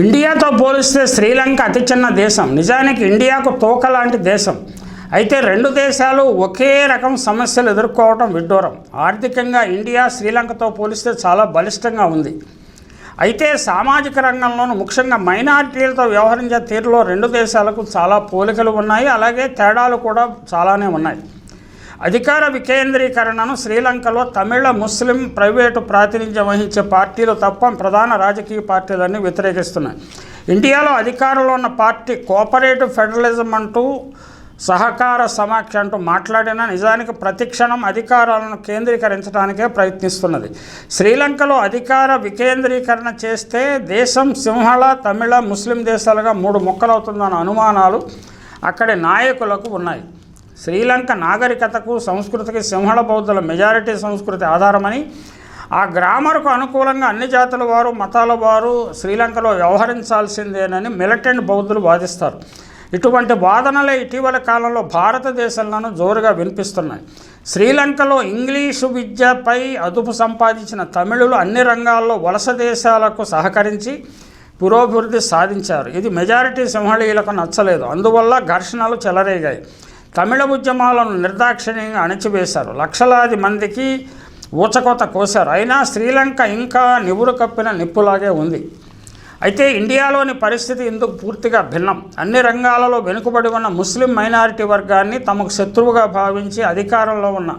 ఇండియాతో పోలిస్తే శ్రీలంక అతి చిన్న దేశం. నిజానికి ఇండియాకు తోక లాంటి దేశం. అయితే రెండు దేశాలు ఒకే రకం సమస్యలు ఎదుర్కోవటం విడ్డూరం. ఆర్థికంగా ఇండియా శ్రీలంకతో పోలిస్తే చాలా బలిష్టంగా ఉంది. అయితే సామాజిక రంగంలోనూ ముఖ్యంగా మైనారిటీలతో వ్యవహరించే తీరులో రెండు దేశాలకు చాలా పోలికలు ఉన్నాయి. అలాగే తేడాలు కూడా చాలానే ఉన్నాయి. అధికార వికేంద్రీకరణను శ్రీలంకలో తమిళ ముస్లిం ప్రైవేటు ప్రాతినిధ్యం వహించే పార్టీలు తప్ప ప్రధాన రాజకీయ పార్టీలన్నీ వ్యతిరేకిస్తున్నాయి. ఇండియాలో అధికారంలో ఉన్న పార్టీ కోఆపరేటివ్ ఫెడరలిజం అంటూ సహకార సమాఖ్య అంటూ మాట్లాడిన నిజానికి ప్రతిక్షణం అధికారాలను కేంద్రీకరించడానికే ప్రయత్నిస్తున్నది. శ్రీలంకలో అధికార వికేంద్రీకరణ చేస్తే దేశం సింహళ తమిళ ముస్లిం దేశాలుగా మూడు ముక్కలవుతుందన్న అనుమానాలు అక్కడి నాయకులకు ఉన్నాయి. శ్రీలంక నాగరికతకు సంస్కృతికి సింహళ బౌద్ధుల మెజారిటీ సంస్కృతి ఆధారమని ఆ గ్రామర్కు అనుకూలంగా అన్ని జాతుల వారు మతాల వారు శ్రీలంకలో వ్యవహరించాల్సిందేనని మిలిటెంట్ బౌద్ధులు వాదిస్తారు. ఇటువంటి వాదనలే ఇటీవల కాలంలో భారతదేశంలోనూ జోరుగా వినిపిస్తున్నాయి. శ్రీలంకలో ఇంగ్లీషు విద్యపై అదుపు సంపాదించిన తమిళులు అన్ని రంగాల్లో వలస దేశాలకు సహకరించి పురోభివృద్ధి సాధించారు. ఇది మెజారిటీ సింహళీయులకు నచ్చలేదు. అందువల్ల ఘర్షణలు చెలరేగాయి. తమిళ ఉద్యమాలను నిర్దాక్షిణ్యంగా అణచివేశారు. లక్షలాది మందికి ఊచకోత కోశారు. అయినా శ్రీలంక ఇంకా నివురు కప్పిన నిప్పులాగే ఉంది. అయితే ఇండియాలోని పరిస్థితి ఇందుకు పూర్తిగా భిన్నం. అన్ని రంగాలలో వెనుకబడి ఉన్న ముస్లిం మైనారిటీ వర్గాన్ని తమకు శత్రువుగా భావించి అధికారంలో ఉన్న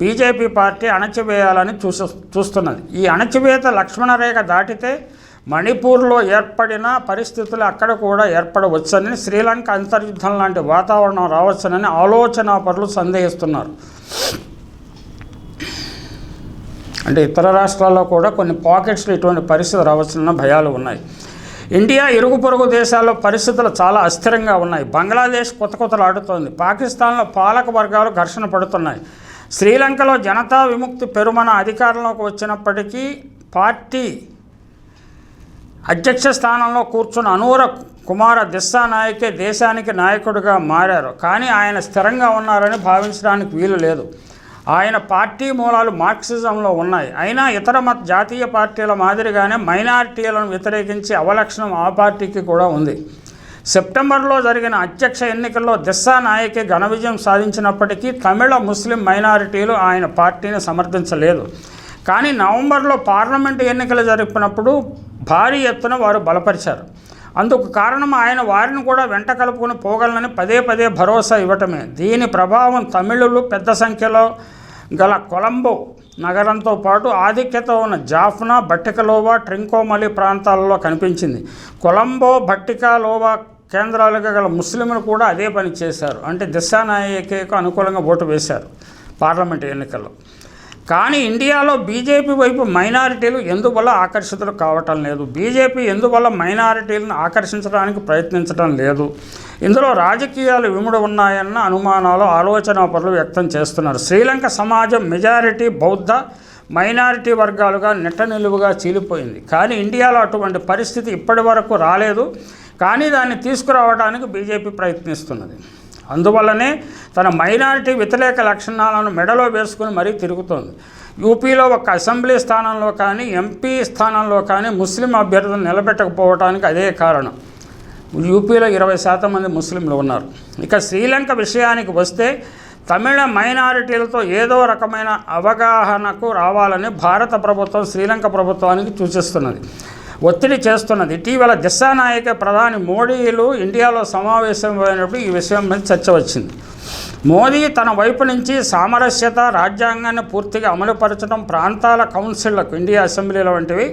బీజేపీ పార్టీ అణచివేయాలని చూస చూస్తున్నది. ఈ అణచివేత లక్ష్మణరేఖ దాటితే మణిపూర్లో ఏర్పడిన పరిస్థితులు అక్కడ కూడా ఏర్పడవచ్చని శ్రీలంక అంతర్యుద్ధం లాంటి వాతావరణం రావచ్చునని ఆలోచనాపరులు సందేహిస్తున్నారు. అంటే ఇతర రాష్ట్రాల్లో కూడా కొన్ని పాకెట్స్లో ఇటువంటి పరిస్థితి రావచ్చున్న భయాలు ఉన్నాయి. ఇండియా ఇరుగు పొరుగు దేశాల్లో పరిస్థితులు చాలా అస్థిరంగా ఉన్నాయి. బంగ్లాదేశ్ కొత్త కొత్తలాడుతోంది. పాకిస్తాన్లో పాలక వర్గాలు ఘర్షణ పడుతున్నాయి. శ్రీలంకలో జనతా విముక్తి పెరుమన అధికారంలోకి వచ్చినప్పటికీ పార్టీ అధ్యక్ష స్థానంలో కూర్చున్న అనూర కుమార దిస్సా నాయకే దేశానికి నాయకుడిగా మారారు. కానీ ఆయన స్థిరంగా ఉన్నారని భావించడానికి వీలు లేదు. ఆయన పార్టీ మూలాలు మార్క్సిజంలో ఉన్నాయి. అయినా ఇతర మత జాతీయ పార్టీల మాదిరిగానే మైనారిటీలను వ్యతిరేకించే అవలక్షణం ఆ పార్టీకి కూడా ఉంది. సెప్టెంబర్లో జరిగిన అధ్యక్ష ఎన్నికల్లో దిస్సా నాయకే ఘన విజయం సాధించినప్పటికీ తమిళ ముస్లిం మైనారిటీలు ఆయన పార్టీని సమర్థించలేదు. కానీ నవంబర్లో పార్లమెంటు ఎన్నికలు జరిపినప్పుడు భారీ ఎత్తున వారు బలపరిచారు. అందుకు కారణం ఆయన వారిని కూడా వెంట కలుపుకొని పోగలనని పదే పదే భరోసా ఇవ్వటమే. దీని ప్రభావం తమిళులు పెద్ద సంఖ్యలో గల కొలంబో నగరంతో పాటు ఆధిక్యత ఉన్న జాఫ్నా బట్టికలోవా ట్రింకోమలి ప్రాంతాలలో కనిపించింది. కొలంబో భట్టికాలోవా కేంద్రాలుగా గల ముస్లింలు కూడా అదే పని చేశారు. అంటే దిశానాయకేకు అనుకూలంగా ఓటు వేశారు పార్లమెంట్ ఎన్నికల్లో. కానీ ఇండియాలో బీజేపీ వైపు మైనారిటీలు ఎందువల్ల ఆకర్షితులు కావటం లేదు? బీజేపీ ఎందువల్ల మైనారిటీలను ఆకర్షించడానికి ప్రయత్నించడం లేదు? ఇందులో రాజకీయాలు విముడు ఉన్నాయన్న అనుమానాలు ఆలోచన పనులు వ్యక్తం చేస్తున్నారు. శ్రీలంక సమాజం మెజారిటీ బౌద్ధ మైనారిటీ వర్గాలుగా నిట్ట నిలువుగా చీలిపోయింది. కానీ ఇండియాలో అటువంటి పరిస్థితి ఇప్పటి వరకు రాలేదు. కానీ దాన్ని తీసుకురావడానికి బీజేపీ ప్రయత్నిస్తున్నది. అందువల్లనే తన మైనారిటీ వ్యతిరేక లక్షణాలను మెడలో వేసుకుని మరీ తిరుగుతోంది. యూపీలో ఒక అసెంబ్లీ స్థానంలో కానీ ఎంపీ స్థానంలో కానీ ముస్లిం అభ్యర్థులను నిలబెట్టకపోవడానికి అదే కారణం. యూపీలో ఇరవై శాతం మంది ముస్లింలు ఉన్నారు. ఇక శ్రీలంక విషయానికి వస్తే తమిళ మైనారిటీలతో ఏదో రకమైన అవగాహనకు రావాలని భారత ప్రభుత్వం శ్రీలంక ప్రభుత్వానికి సూచిస్తున్నది. ఒత్తిడి చేస్తున్నది. ఇటీవల దిశానాయక ప్రధాని మోడీలు ఇండియాలో సమావేశమైనప్పుడు ఈ విషయం మీద చర్చ వచ్చింది. మోదీ తన వైపు నుంచి సామరస్యత రాజ్యాంగాన్ని పూర్తిగా అమలుపరచడం ప్రాంతాల కౌన్సిళ్ళకు ఇండియా అసెంబ్లీల వంటివి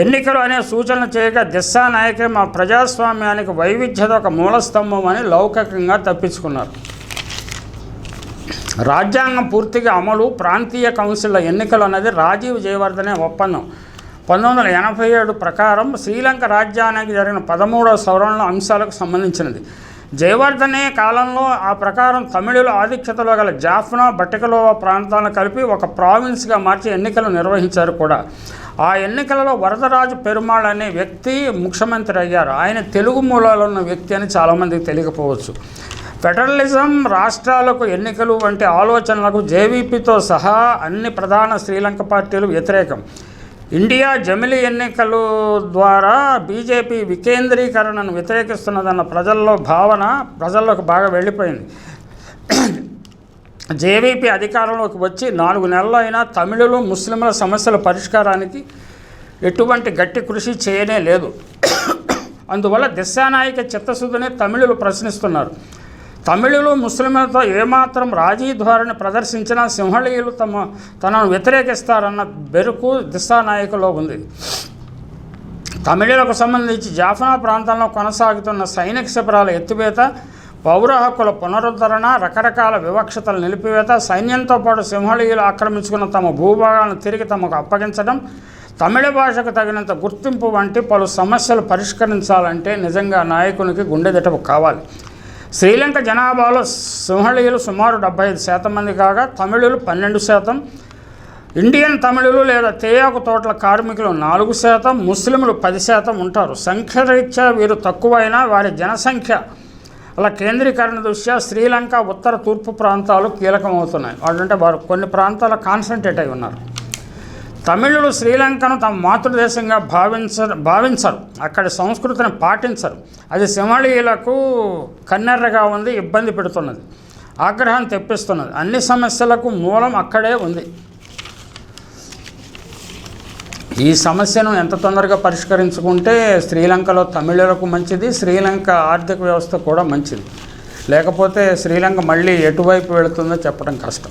ఎన్నికలు అనే సూచనలు చేయగా దిశా నాయకే మా ప్రజాస్వామ్యానికి వైవిధ్యత ఒక మూలస్తంభం అని లౌకికంగా తప్పించుకున్నారు. రాజ్యాంగం పూర్తిగా అమలు ప్రాంతీయ కౌన్సిల్ల ఎన్నికలు అన్నది రాజీవ్ జయవర్ధనే ఒప్పందం. పంతొమ్మిది వందల ఎనభై ఏడు ప్రకారం శ్రీలంక రాజ్యానికి జరిగిన పదమూడవ సవరణల అంశాలకు సంబంధించినది. జయవర్ధనే కాలంలో ఆ ప్రకారం తమిళుల ఆధిక్యతలో గల జాఫ్నా బట్టికలోవా ప్రాంతాలను కలిపి ఒక ప్రావిన్స్గా మార్చి ఎన్నికలు నిర్వహించారు కూడా. ఆ ఎన్నికలలో వరదరాజు పెరుమాళ్ అనే వ్యక్తి ముఖ్యమంత్రి అయ్యారు. ఆయన తెలుగు మూలాలు ఉన్న వ్యక్తి అని చాలామందికి తెలియకపోవచ్చు. ఫెడరలిజం రాష్ట్రాలకు ఎన్నికలు వంటి ఆలోచనలకు జేవీపీతో సహా అన్ని ప్రధాన శ్రీలంక పార్టీలు వ్యతిరేకం. ఇండియా జమిలి ఎన్నికలు ద్వారా బీజేపీ వికేంద్రీకరణను వ్యతిరేకిస్తున్నదన్న ప్రజల్లో భావన ప్రజల్లోకి బాగా వెళ్ళిపోయింది. జేవీపీ అధికారంలోకి వచ్చి నాలుగు నెలలు అయినా తమిళులు ముస్లింల సమస్యల పరిష్కారానికి ఎటువంటి గట్టి కృషి చేయనే లేదు. అందువల్ల దిశానాయక చిత్తశుద్ధిని తమిళులు ప్రశ్నిస్తున్నారు. తమిళులు ముస్లింలతో ఏమాత్రం రాజీ ధోరణి ప్రదర్శించినా సింహళీయులు తమ తనను వ్యతిరేకిస్తారన్న బెరుకు దిశానాయకలో ఉంది. తమిళులకు సంబంధించి జాఫనా ప్రాంతంలో కొనసాగుతున్న సైనిక శిబిరాల ఎత్తివేత పౌర హక్కుల పునరుద్ధరణ రకరకాల వివక్షతల నిలిపివేత సైన్యంతో పాటు సింహళీయులు ఆక్రమించుకున్న తమ భూభాగాలను తిరిగి తమకు అప్పగించడం తమిళ భాషకు తగినంత గుర్తింపు వంటి పలు సమస్యలు పరిష్కరించాలంటే నిజంగా నాయకునికి గుండెదిటపు కావాలి. శ్రీలంక జనాభాలో సింహళీయులు సుమారు డెబ్బై ఐదు శాతం మంది కాగా తమిళులు పన్నెండు శాతం ఇండియన్ తమిళులు లేదా తేయాకు తోటల కార్మికులు నాలుగు శాతం ముస్లింలు పది శాతం ఉంటారు. సంఖ్యరీత్యా వీరు తక్కువైనా వారి జనసంఖ్య అలా కేంద్రీకరణ దృష్ట్యా శ్రీలంక ఉత్తర తూర్పు ప్రాంతాలు కీలకమవుతున్నాయి. అంటే వారు కొన్ని ప్రాంతాల కాన్సన్ట్రేట్ అయి ఉన్నారు. తమిళులు శ్రీలంకను తమ మాతృదేశంగా భావించ భావించరు. అక్కడి సంస్కృతిని పాటించరు. అది సింహళీయులకు కన్నెర్రగా ఉంది ఇబ్బంది పెడుతున్నది. ఆగ్రహం తెప్పిస్తున్నది. అన్ని సమస్యలకు మూలం అక్కడే ఉంది. ఈ సమస్యను ఎంత తొందరగా పరిష్కరించుకుంటే శ్రీలంకలో తమిళులకు మంచిది శ్రీలంక ఆర్థిక వ్యవస్థ కూడా మంచిది. లేకపోతే శ్రీలంక మళ్ళీ ఎటువైపు వెళుతుందో చెప్పడం కష్టం.